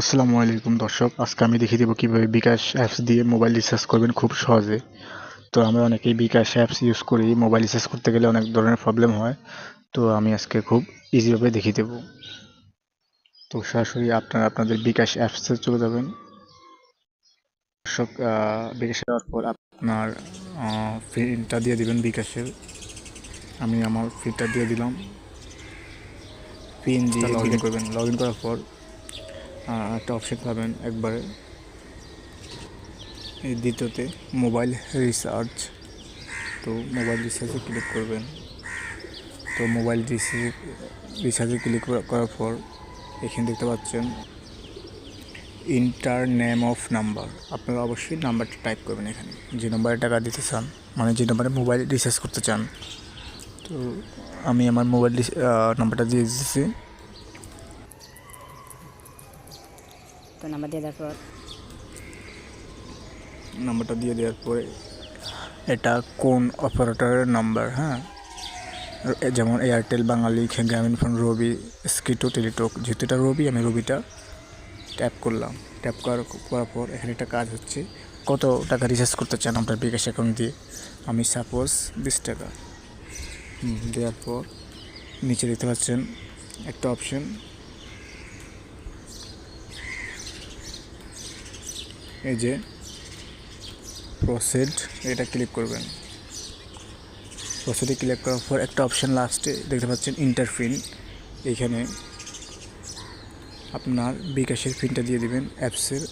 আসসালামু আলাইকুম দর্শক। আজকে আমি দেখিয়ে দেবো কীভাবে বিকাশ অ্যাপস দিয়ে মোবাইল রিচার্জ করবেন খুব সহজে। তো আমরা অনেকেই বিকাশ অ্যাপস ইউজ করি মোবাইল রিচার্জ করতে গেলে অনেক ধরনের প্রবলেম হয়। তো আমি আজকে খুব ইজিভাবে দেখিয়ে দেবো। তো সরাসরি আপনারা আপনাদের বিকাশ অ্যাপসে চলে যাবেন। দর্শক বিকাশে যাওয়ার পর আপনার ফিনটা দিয়ে দিবেন বিকাশের। আমি আমার ফিনটা দিয়ে দিলাম। পিন দিয়ে লগ ইন করবেন। লগ ইন করার পর একটা অপশন পাবেন একবারে। এই দ্বিতীয়তে মোবাইল রিচার্জ। তো মোবাইল রিচার্জে ক্লিক করবেন। তো মোবাইল রিচার্জে ক্লিক করার পর এখানে দেখতে পাচ্ছেন ইন্টার নেম অফ নাম্বার। আপনারা অবশ্যই নাম্বারটা টাইপ করবেন এখানে। যে নাম্বারে টাকা দিতে চান মানে যে নাম্বারে মোবাইল রিচার্জ করতে চান। তো আমি আমার মোবাইল নাম্বারটা দিয়ে দিতেছি। তো নাম্বার দিয়ে দেওয়ার পর। নাম্বারটা দিয়ে দেওয়ার পরে এটা কোন অপারেটরের নাম্বার হ্যাঁ? যেমন এয়ারটেল বাঙালি গ্রামীণ ফোন রবি স্কিটো টেলিটক যেহেতু এটা রবি আমি রবিটা ট্যাপ করলাম। ট্যাপ করার পর এখানে একটা কাজ হচ্ছে, কত টাকা রিচার্জ করতে চান আপনার বিকাশ অ্যাকাউন্ট দিয়ে? আমি সাপোজ বিশ টাকা। দেওয়ার পর নিচে দেখতে পাচ্ছেন একটা অপশন এই যে প্রসেড এটা ক্লিক করবেন। প্রসেডে ক্লিক করার পর একটা অপশান লাস্টে দেখতে পাচ্ছেন ইন্টারফিন এইখানে আপনার বিকাশের পিনটা দিয়ে দিবেন অ্যাপসের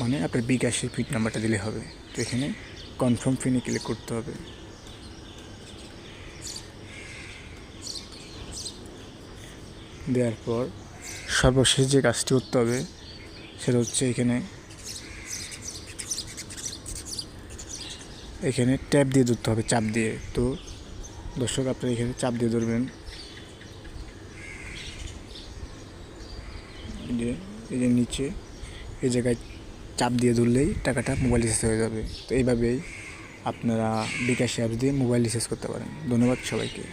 মানে আপনার বিকাশের পিন নাম্বারটা দিলে হবে। তো এখানে কনফার্ম পিনে ক্লিক করতে হবে। দেওয়ার পর সর্বশেষ যে কাজটি করতে হবে, সেটা হচ্ছে এখানে এখানে ট্যাপ দিয়ে ধরতে হবে, চাপ দিয়ে। তো দর্শক, আপনারা এখানে চাপ দিয়ে ধরবেন। যে, এই যে নিচে, এই জায়গায় চাপ দিয়ে ধরলেই টাকাটা মোবাইল রিচার্জ হয়ে যাবে। তো এইভাবেই আপনারা বিকাশ অ্যাপ দিয়ে মোবাইল রিচার্জ করতে পারেন। ধন্যবাদ সবাইকে।